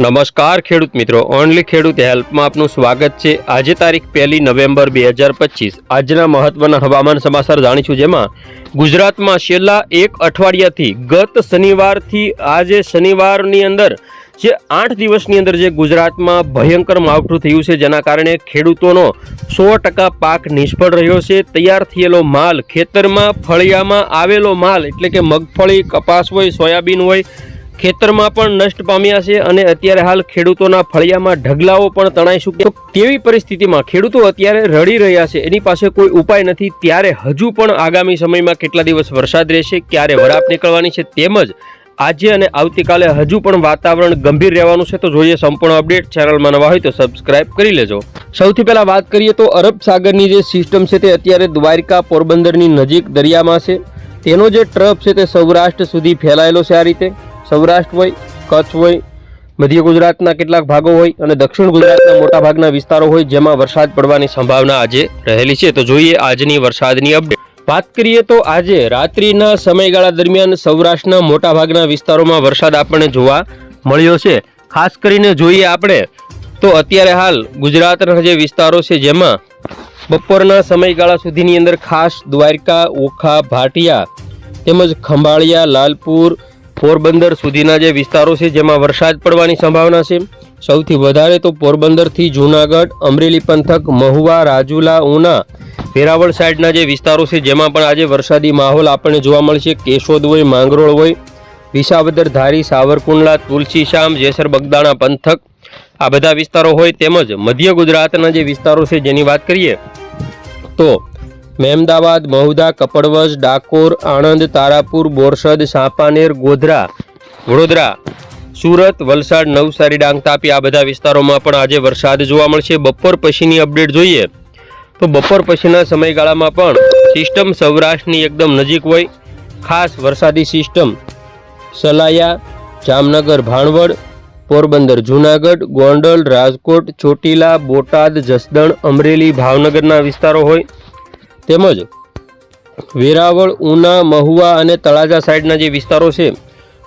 નમસ્કાર ખેડૂત મિત્રો, ઓનલી ખેડૂત હેલ્પમાં આપનું સ્વાગત છે. આજે તારીખ પહેલી નવેમ્બર બે હજાર પચીસ. આજના મહત્વના હવામાન સમાચાર જાણીશું જેમાં ગુજરાતમાં છેલ્લા એક અઠવાડિયાથી ગત શનિવારથી આજે શનિવારની અંદર જે આઠ દિવસની અંદર જે ગુજરાતમાં ભયંકર માવઠું થયું છે, જેના કારણે ખેડૂતોનો સો ટકા પાક નિષ્ફળ રહ્યો છે. તૈયાર થયેલો માલ ખેતરમાં ફળિયામાં આવેલો માલ, એટલે કે મગફળી, કપાસ હોય, સોયાબીન હોય ખેતરમાં પણ નષ્ટ પામ્યા છે અને અત્યારે હાલ ખેડૂતોના ફળિયામાં ઢગલાઓ પણ તણાઈ ચૂક્યા તેવી પરિસ્થિતિમાં ખેડૂતો અત્યારે રડી રહ્યા છે? એની પાસે કોઈ ઉપાય નથી. ત્યારે હજુ પણ આગામી સમયમાં કેટલા દિવસ વરસાદ રહેશે? ક્યારે વરાપ નીકળવાની છે? તેમજ આજે અને આવતીકાલે હજુ પણ વાતાવરણ ગંભીર રહેવાનું છે? તો જોઈએ સંપૂર્ણ અપડેટ. ચેનલમાં નવા હોય તો સબસ્ક્રાઇબ કરી લેજો. સૌથી પહેલાં વાત કરીએ તો અરબ સાગરની જે સિસ્ટમ છે તે અત્યારે દ્વારિકા પોરબંદરની નજીક દરિયામાં છે. તેનો જે ટ્રફ છે તે સૌરાષ્ટ્ર સુધી ફેલાયેલો છે આ રીતે. સૌરાષ્ટ્ર હોય, કચ્છ હોય, મધ્ય ગુજરાતના કેટલાક ભાગો હોય અને દક્ષિણ ગુજરાતના મોટા ભાગના વિસ્તારો હોય જેમાં વરસાદ પડવાની સંભાવના આજે રહેલી છે. તો જોઈએ આજની વરસાદની અપડેટ વાત કરીએ તો આજે રાત્રિના સમયગાળા દરમિયાન સૌરાષ્ટ્રના મોટા ભાગના વિસ્તારોમાં વરસાદ આપણને જોવા મળ્યો છે. ખાસ કરીને જોઈએ આપણે, તો અત્યારે હાલ ગુજરાતના જે વિસ્તારો છે જેમાં બપોરના સમયગાળા સુધીની અંદર ખાસ દ્વારકા, ઓખા, ભાટિયા તેમજ ખંભાળિયા, લાલપુર પોરબંદર સુધીના જે વિસ્તારો છે, જેમાં વરસાદ પડવાની સંભાવના છે. સૌથી વધારે તો પોરબંદરથી જૂનાગઢ, અમરેલી પંથક, મહુવા, રાજુલા, ઉના, વેરાવળ સાઈડના જે વિસ્તારો છે, જેમાં પણ આજે વરસાદી માહોલ આપણને જોવા મળશે. કેશોદ હોય, માંગરોળ હોય, વિસાવદર, ધારી, સાવરકુંડલા તુલસીશ્યામ જેસર, બગદાણા પંથક, આ બધા વિસ્તારો હોય તેમજ મધ્ય ગુજરાતના જે વિસ્તારો છે, જેની વાત કરીએ તો મહેમદાવાદ મહુદા કપડવજ, ડાકોર, આણંદ, તારાપુર, બોરસદ, સાપાનેર, ગોધરા, વડોદરા, સુરત, વલસાડ, નવસારી, ડાંગ તાપી આ બધા વિસ્તારોમાં પણ આજે વરસાદ જોવા મળશે. બપોર પછીની અપડેટ જોઈએ તો બપોર પછીના સમયગાળામાં પણ સિસ્ટમ સૌરાષ્ટ્રની એકદમ નજીક હોય. ખાસ વરસાદી સિસ્ટમ સલાયા, જામનગર, ભાણવડ, પોરબંદર, જૂનાગઢ, ગોંડલ, રાજકોટ, ચોટીલા, બોટાદ, જસદણ, અમરેલી, ભાવનગરના વિસ્તારો હોય. તેમજ વેરાવળ, ઉના, મહુવા અને તળાજા સાઈડના જે વિસ્તારો છે,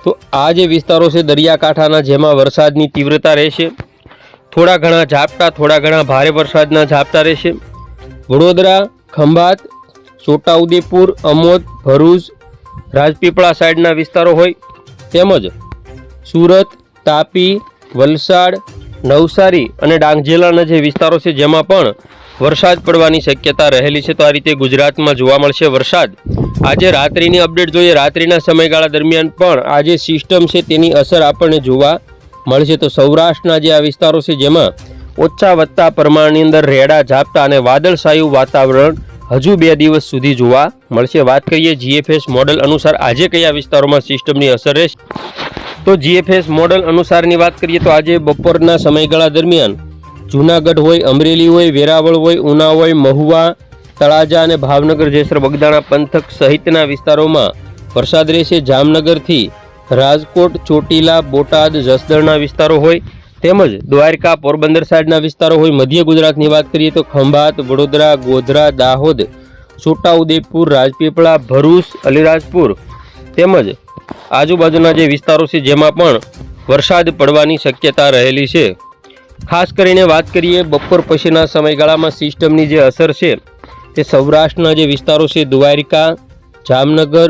તો આ જે વિસ્તારો છે દરિયાકાંઠાના, જેમાં વરસાદની તીવ્રતા રહેશે. થોડા ઘણા ઝાપટા, થોડા ઘણા ભારે વરસાદના ઝાપટા રહેશે. વડોદરા, ખંભાત, છોટાઉદેપુર, અમોદ, ભરૂચ, રાજપીપળા સાઈડના વિસ્તારો હોય. તેમજ સુરત, તાપી, વલસાડ, નવસારી અને ડાંગ જિલ્લાના જે વિસ્તારો છે, જેમાં પણ વરસાદ પડવાની શક્યતા રહેલી છે તો આ રીતે ગુજરાતમાં જોવા મળશે વરસાદ. આજે રાત્રિની અપડેટ જોઈએ. રાત્રિના સમયગાળા દરમિયાન પણ આ જે સિસ્ટમ છે તેની અસર આપણને જોવા મળશે. તો સૌરાષ્ટ્રના જે આ વિસ્તારો છે જેમાં ઓછા વધતા પ્રમાણની અંદર રેડા, ઝાપટા અને વાદળછાયું વાતાવરણ હજુ બે દિવસ સુધી જોવા મળશે. વાત કરીએ જીએફએસ મોડલ અનુસાર આજે કયા વિસ્તારોમાં સિસ્ટમની અસર રહેશે? તો જીએફએસ મોડલ અનુસારની વાત કરીએ તો આજે બપોરના સમયગાળા દરમિયાન જૂનાગઢ હોય, અમરેલી હોય, વેરાવળ હોય, ઉના હોય, મહુવા, તળાજા અને ભાવનગર, જેસર, બગદાણા પંથક સહિતના વિસ્તારોમાં વરસાદ રહેશે. જામનગરથી રાજકોટ, ચોટીલા, બોટાદ, જસદણના વિસ્તારો હોય, તેમજ દ્વારકા, પોરબંદર સાઈડના વિસ્તારો હોય. મધ્ય ગુજરાતની વાત કરીએ તો ખંભાત, વડોદરા, ગોધરા, દાહોદ, છોટાઉદેપુર, રાજપીપળા, ભરૂચ, અલીરાજપુર તેમજ આજુબાજુના જે વિસ્તારો છે, જેમાં પણ વરસાદ પડવાની શક્યતા રહેલી છે. ખાસ કરીને વાત કરીએ બપોર પછીના સમયગાળામાં સિસ્ટમની જે અસર છે, તે સૌરાષ્ટ્રના જે વિસ્તારો છે, દ્વારિકા, જામનગર,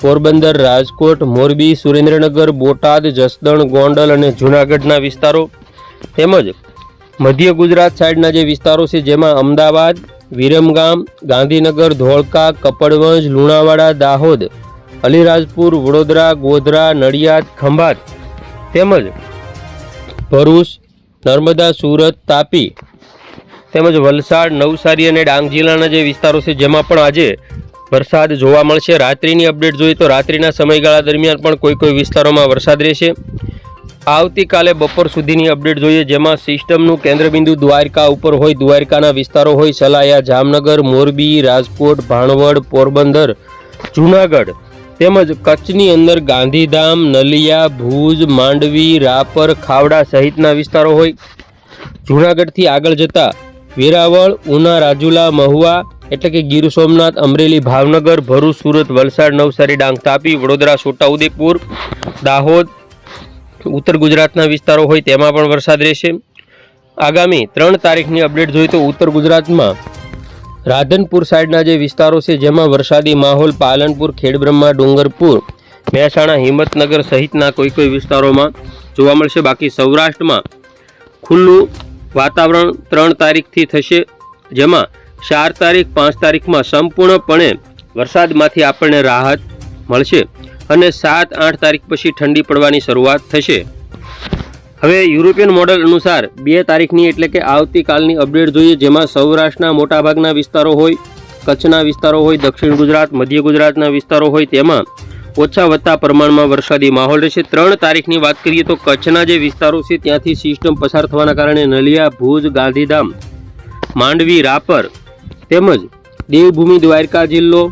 પોરબંદર, રાજકોટ, મોરબી, સુરેન્દ્રનગર, બોટાદ, જસદણ, ગોંડલ અને જૂનાગઢના વિસ્તારો, તેમજ મધ્ય ગુજરાત સાઈડના જે વિસ્તારો છે, જેમાં અમદાવાદ, વિરમગામ, ગાંધીનગર, ધોળકા, કપડવંજ, લુણાવાડા, દાહોદ, અલીરાજપુર, વડોદરા, ગોધરા, નડિયાદ, ખંભાત તેમજ ભરૂચ નર્મદા, સુરત, તાપી તેમજ વલસાડ, નવસારી અને ડાંગ જિલ્લાના જે વિસ્તારો છે, જેમાં પણ આજે વરસાદ જોવા મળશે. રાત્રિની અપડેટ જોઈએ તો રાત્રિના સમયગાળા દરમિયાન પણ કોઈ કોઈ વિસ્તારોમાં વરસાદ રહેશે. આવતીકાલે બપોર સુધીની અપડેટ જોઈએ, જેમાં સિસ્ટમનું કેન્દ્રબિંદુ દ્વારકા ઉપર હોય, દ્વારકાના વિસ્તારો હોય, સલાયા, જામનગર, મોરબી, રાજકોટ, ભાણવડ, પોરબંદર, જૂનાગઢ તેમજ કચ્છની અંદર ગાંધીધામ, નલિયા, ભુજ, માંડવી, રાપર, ખાવડા સહિતના વિસ્તારો હોય. જૂનાગઢથી આગળ જતા વેરાવળ, ઉના, રાજુલા, મહુવા એટલે કે ગીર સોમનાથ, અમરેલી, ભાવનગર, ભરૂચ, સુરત, વલસાડ, નવસારી, ડાંગ તાપી, વડોદરા છોટાઉદેપુર દાહોદ, ઉત્તર ગુજરાતના વિસ્તારો હોય તેમાં પણ વરસાદ રહેશે. આગામી ત્રણ તારીખની અપડેટ જોઈએ તો ઉત્તર ગુજરાતમાં રાધનપુર સાઈડના જે વિસ્તારો છે, જેમાં વરસાદી માહોલ, પાલનપુર, ખેડબ્રહ્મા, ડુંગરપુર, મહેસાણા, હિંમતનગર સહિતના કોઈ કોઈ વિસ્તારોમાં જોવા મળશે. બાકી સૌરાષ્ટ્રમાં ખુલ્લું વાતાવરણ ત્રણ તારીખથી થશે, જેમાં ચાર તારીખ, પાંચ તારીખમાં સંપૂર્ણપણે વરસાદમાંથી આપણને રાહત મળશે અને સાત, આઠ તારીખ પછી ઠંડી પડવાની શરૂઆત થશે. હવે યુરોપિયન મોડલ અનુસાર બે તારીખની એટલે કે આવતીકાલની અપડેટ જોઈએ, જેમાં સૌરાષ્ટ્રના મોટાભાગના વિસ્તારો હોય, કચ્છના વિસ્તારો હોય, દક્ષિણ ગુજરાત, મધ્ય ગુજરાતના વિસ્તારો હોય, તેમાં ઓછા વધતા પ્રમાણમાં વરસાદી માહોલ રહેશે. ત્રણ તારીખની વાત કરીએ તો કચ્છના જે વિસ્તારો છે, ત્યાંથી સિસ્ટમ પસાર થવાના કારણે નલિયા, ભુજ, ગાંધીધામ, માંડવી, રાપર તેમજ દેવભૂમિ, દ્વારકા જિલ્લો,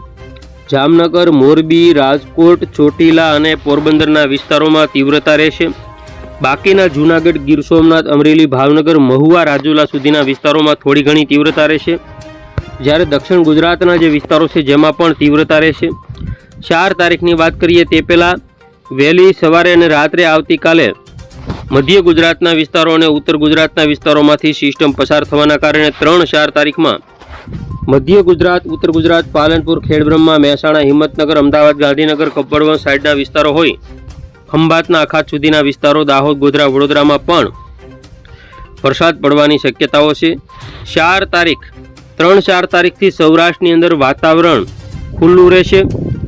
જામનગર, મોરબી, રાજકોટ, ચોટીલા અને પોરબંદરના વિસ્તારોમાં તીવ્રતા રહેશે. બાકીના જૂનાગઢ, ગીર સોમનાથ, અમરેલી, ભાવનગર, મહુવા, રાજુલા સુધીના વિસ્તારોમાં થોડી ઘણી તીવ્રતા રહેશે. જ્યારે દક્ષિણ ગુજરાતના જે વિસ્તારો છે, જેમાં પણ તીવ્રતા રહેશે. ચાર તારીખની વાત કરીએ તે પહેલાં વહેલી સવારે અને રાત્રે આવતીકાલે મધ્ય ગુજરાતના વિસ્તારો અને ઉત્તર ગુજરાતના વિસ્તારોમાંથી સિસ્ટમ પસાર થવાના કારણે ત્રણ ચાર તારીખમાં મધ્ય ગુજરાત, ઉત્તર ગુજરાત, પાલનપુર, ખેડબ્રહ્મા, મહેસાણા, હિંમતનગર, અમદાવાદ, ગાંધીનગર, કપડવંજ સાઈડના વિસ્તારો હોય ખંભાતના અખાત સુધીના વિસ્તારો દાહોદ, ગોધરા, વડોદરામાં પણ વરસાદ પડવાની શક્યતાઓ છે. ચાર તારીખ, ત્રણ ચાર તારીખથી સૌરાષ્ટ્રની અંદર વાતાવરણ ખુલ્લું રહેશે.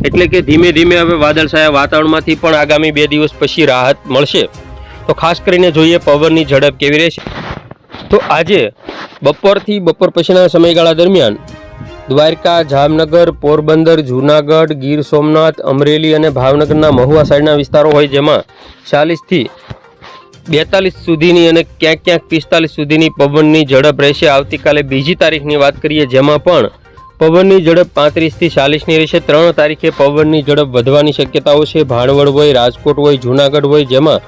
એટલે કે ધીમે ધીમે હવે વાદળછાયા વાતાવરણમાંથી પણ આગામી બે દિવસ પછી રાહત મળશે. તો ખાસ કરીને જોઈએ પવનની ઝડપ કેવી રહેશે. તો આજે બપોરથી બપોર પછીના સમયગાળા દરમિયાન દ્વારકા, જામનગર, પોરબંદર, જૂનાગઢ, ગીર સોમનાથ, અમરેલી અને ભાવનગરના મહુવા સાઈડના વિસ્તારો હોય જેમાં ચાલીસથી બેતાલીસ સુધીની અને ક્યાંક ક્યાંક પિસ્તાલીસ સુધીની પવનની ઝડપ રહેશે. આવતીકાલે બીજી તારીખની વાત કરીએ જેમાં પણ પવનની ઝડપ પાંત્રીસથી ચાલીસની રહેશે. ત્રણ તારીખે પવનની ઝડપ વધવાની શક્યતાઓ છે. ભાણવડ હોય, રાજકોટ હોય, જૂનાગઢ હોય જેમાં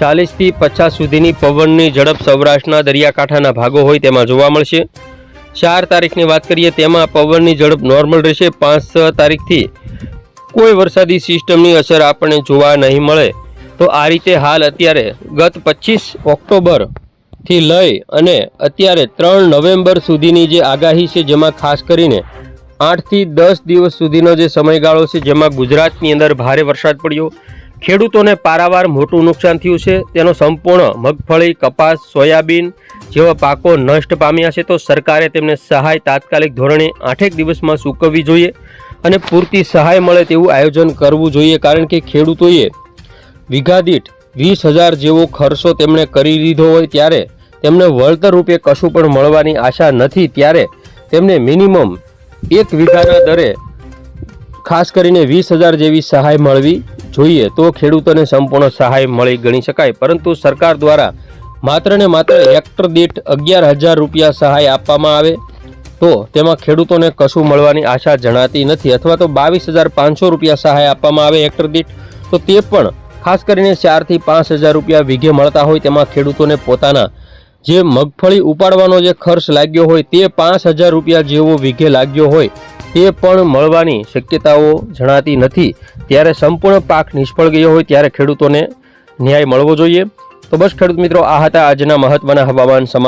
ચાલીસથી પચાસ સુધીની પવનની ઝડપ સૌરાષ્ટ્રના દરિયાકાંઠાના ભાગો હોય તેમાં જોવા મળશે. ચાર તારીખની વાત કરીએ, તેમાં પવનની ઝડપ નોર્મલ રહેશે. પાંચ છ તારીખથી કોઈ વરસાદી સિસ્ટમની અસર આપણને જોવા નહીં મળે. તો આ રીતે હાલ અત્યારે ગત પચીસ ઓક્ટોબરથી લઈ અને અત્યારે ત્રણ નવેમ્બર સુધીની જે આગાહી છે, જેમાં ખાસ કરીને આઠથી દસ દિવસ સુધીનો જે સમયગાળો છે, જેમાં ગુજરાતની અંદર ભારે વરસાદ પડ્યો. ખેડૂતોને પારાવાર મોટું નુકસાન થયું છે. તેનો સંપૂર્ણ મગફળી, કપાસ, સોયાબીન જેવા પાકો નષ્ટ પામ્યા છે તો સરકારે તેમને સહાય તાત્કાલિક ધોરણે આઠેક દિવસમાં ચૂકવવી જોઈએ અને પૂરતી સહાય મળે તેવું આયોજન કરવું જોઈએ. કારણ કે ખેડૂતોએ વીઘા દીઠ વીસ હજાર જેવો ખર્ચો તેમણે કરી લીધો હોય ત્યારે તેમને વળતર રૂપે કશું પણ મળવાની આશા નથી. ત્યારે તેમને મિનિમમ એક વીઘાના દરે ખાસ કરીને વીસ હજાર જેવી સહાય મળવી જોઈએ તો ખેડૂતોને સંપૂર્ણ સહાય મળી ગણી શકાય, પરંતુ સરકાર દ્વારા માત્ર ને માત્ર હેક્ટર દીઠ અગિયાર હજાર રૂપિયા સહાય આપવામાં આવે તો તેમાં ખેડૂતોને કશું મળવાની આશા જણાતી નથી અથવા તો બાવીસ હજાર પાંચસો રૂપિયા સહાય આપવામાં આવે હેક્ટર દીઠ, તો તે પણ ખાસ કરીને ચારથી પાંચ હજાર રૂપિયા વીઘે મળતા હોય તેમાં ખેડૂતોને પોતાના જે મગફળી ઉપાડવાનો જે ખર્ચ લાગ્યો હોય તે પાંચ હજાર રૂપિયા જેવો વીઘે લાગ્યો હોય તે પણ મળવાની શક્યતાઓ જણાતી નથી. ત્યારે સંપૂર્ણ પાક નિષ્ફળ ગયો હોય ત્યારે ખેડૂતોને ન્યાય મળવો જોઈએ. તો બસ ખેડૂત મિત્રો, આ હતા આજના મહત્વના હવામાન સમાચાર.